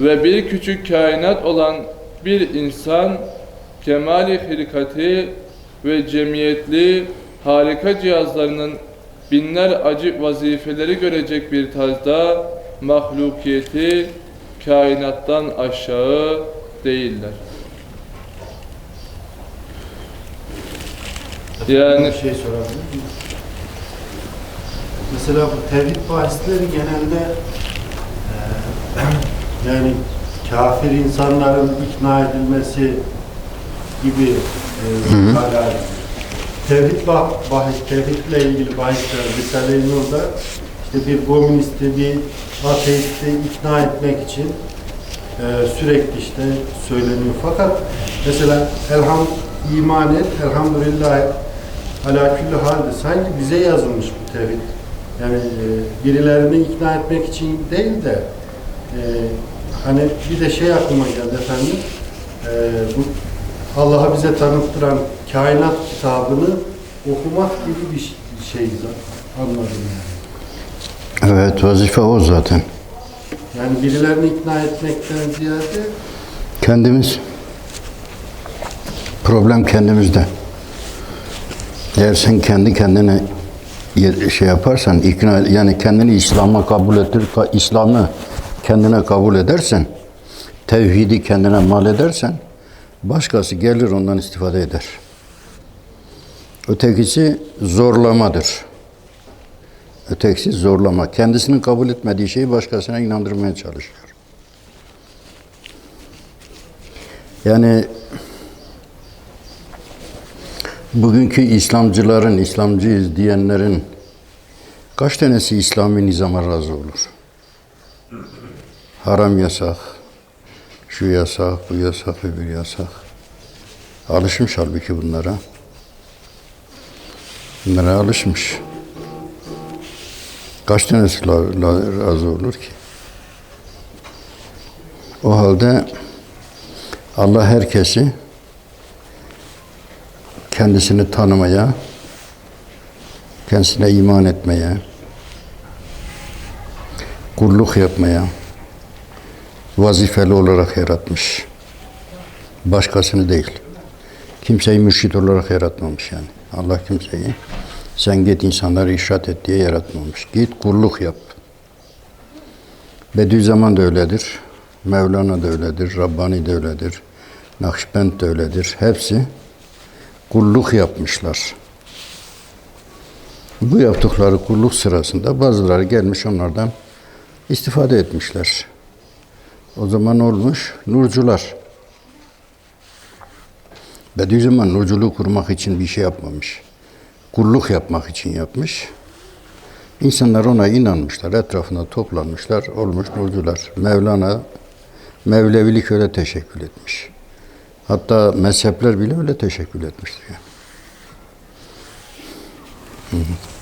ve bir küçük kainat olan bir insan kemali hilkati ve cemiyetli harika cihazlarının binler acı vazifeleri görecek bir tarzda mahlukiyeti kainattan aşağı değiller. Yani Bir şey sorabilir miyim? Mesela bu tevhid bahisleri genelde eee, yani kafir insanların ikna edilmesi gibi hala tevhid bah, bahis, tevhidle ilgili bahisler Risale-i Nur'da işte bir komünisti, bir ateisti ikna etmek için eee, sürekli işte söyleniyor. Fakat mesela elham iman et, elhamdülillah ala külli halde sanki bize yazılmış bu tevhid. Yani e, birilerini ikna etmek için değil de e, hani bir de şey aklıma geldi efendim e, bu Allah'a bize tanıttıran kainat kitabını okumak gibi bir şey anladım yani. Evet vazife o zaten. Yani birilerini ikna etmekten ziyade Kendimiz. Problem kendimizde. Eğer sen kendi kendine şey yaparsan, ikna yani kendini İslam'a kabul ettir, İslam'ı kendine kabul edersen, tevhidi kendine mal edersen, başkası gelir ondan istifade eder. Ötekisi zorlamadır. Ötekisi zorlama. Kendisinin kabul etmediği şeyi başkasına inandırmaya çalışıyor. Yani bugünkü İslamcıların, İslamcıyız diyenlerin kaç tanesi İslami nizama razı olur? Haram yasak, şu yasak, bu yasak, öbür yasak. Alışmış halbuki bunlara. Bunlara alışmış. Kaç tanesi razı olur ki? O halde Allah herkesi kendisini tanımaya, kendisine iman etmeye, kulluk yapmaya vazifeli olarak yaratmış. Başkasını değil. Kimseyi mürşit olarak yaratmamış yani. Allah kimseyi sen git insanları işaret et diye yaratmamış. Git kulluk yap. Bediüzzaman da öyledir. Mevlana da öyledir. Rabbani de öyledir. Nakşibend de öyledir. Hepsi kulluk yapmışlar. Bu yaptıkları kulluk sırasında bazıları gelmiş onlardan istifade etmişler. O zaman olmuş nurcular. Bediüzzaman nurculuğu kurmak için bir şey yapmamış. Kulluk yapmak için yapmış. İnsanlar ona inanmışlar, etrafında toplanmışlar, olmuş nurcular. Mevlana, Mevlevilik öyle teşekkül etmiş. Hatta mezhepler bile öyle teşekkül etmiştir. Yani. Hı hı.